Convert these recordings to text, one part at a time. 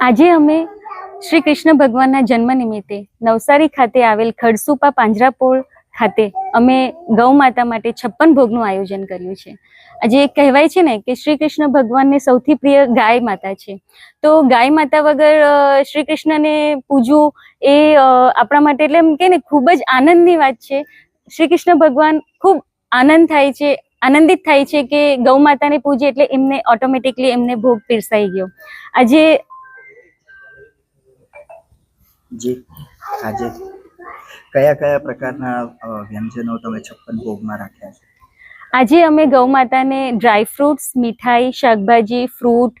આજે અમે શ્રી કૃષ્ણ ભગવાનના જન્મ નિમિત્તે નવસારી ખાતે આવેલ ખડસુપા પાંજરાપોળ ખાતે અમે ગૌ માતા માટે છપ્પન ભોગનું આયોજન કર્યું છે. આજે કહેવાય છે ને કે શ્રી કૃષ્ણ ભગવાનને સૌથી પ્રિય ગાય માતા છે. તો ગાય માતા વગર શ્રી કૃષ્ણને પૂજવું એ આપણા માટે એટલે એમ કે ને ખૂબ જ આનંદની વાત છે. શ્રી કૃષ્ણ ભગવાન ખૂબ આનંદ થાય છે, આનંદિત થાય છે કે ગૌ માતાને પૂજે એટલે એમને ઓટોમેટિકલી એમને ભોગ પીરસાઈ ગયો. આજે જી. આજે કયા કયા પ્રકારના વ્યંજનો તમે છપ્પન ભોગમાં રાખ્યા છે? આજે અમે ગૌ માતાને ડ્રાય ફ્રૂટ્સ મીઠાઈ શાકભાજી ફ્રૂટ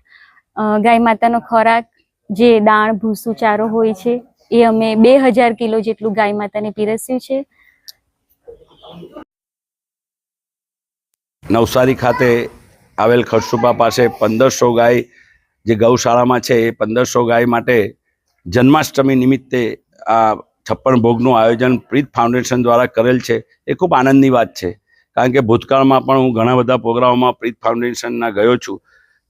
ગાય માતાનો ખોરાક જે દાણ ભૂસું ચારો હોય છે એ અમે બે હજાર કિલો જેટલું ગાય માતાને પીરસ્યું છે. નવસારી ખાતે આવેલ ખરસુપા પાસે પંદરસો ગાય જે ગૌશાળામાં છે એ પંદરસો ગાય માટે જન્માષ્ટમી નિમિત્તે આ છપ્પન ભોગનું આયોજન પ્રીત ફાઉન્ડેશન દ્વારા કરેલ છે. એ ખૂબ આનંદની વાત છે. કારણ કે ભૂતકાળમાં પણ હું ઘણા બધા પ્રોગ્રામોમાં પ્રીત ફાઉન્ડેશનના ગયો છું.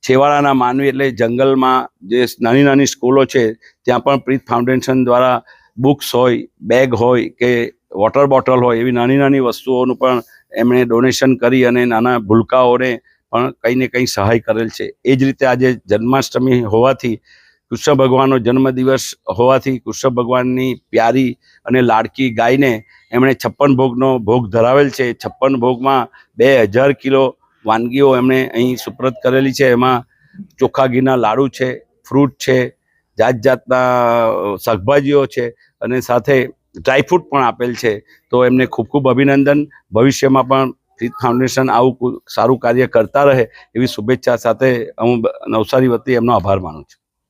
છેવાડાના માનવી એટલે જંગલમાં જે નાની નાની સ્કૂલો છે, ત્યાં પણ પ્રીત ફાઉન્ડેશન દ્વારા બુક્સ હોય, બેગ હોય કે વોટર બોટલ હોય એવી નાની નાની વસ્તુઓનું પણ એમણે ડોનેશન કરી અને નાના ભૂલકાઓને પણ કંઈ ને કંઈ સહાય કરેલ છે. એ જ રીતે આજે જન્માષ્ટમી હોવાથી કૃષ્ણ ભગવાનનો જન્મદિવસ હોવાથી કૃષ્ણ ભગવાનની પ્યારી અને લાડકી ગાયને એમણે છપ્પન ભોગનો ભોગ ધરાવેલ છે. છપ્પન ભોગમાં બે હજાર કિલો વાનગીઓ એમણે અહીં સુપ્રત કરેલી છે. એમાં ચોખ્ખા ઘીના લાડુ છે, ફ્રૂટ છે જાત જાતના શાકભાજીઓ છે અને સાથે ડ્રાયફ્રૂટ પણ આપેલ છે. તો એમને ખૂબ ખૂબ અભિનંદન. ભવિષ્યમાં પણ પ્રીત ફાઉન્ડેશન આવું સારું કાર્ય કરતા રહે એવી શુભેચ્છા સાથે હું નવસારી વતી એમનો આભાર માનું છું.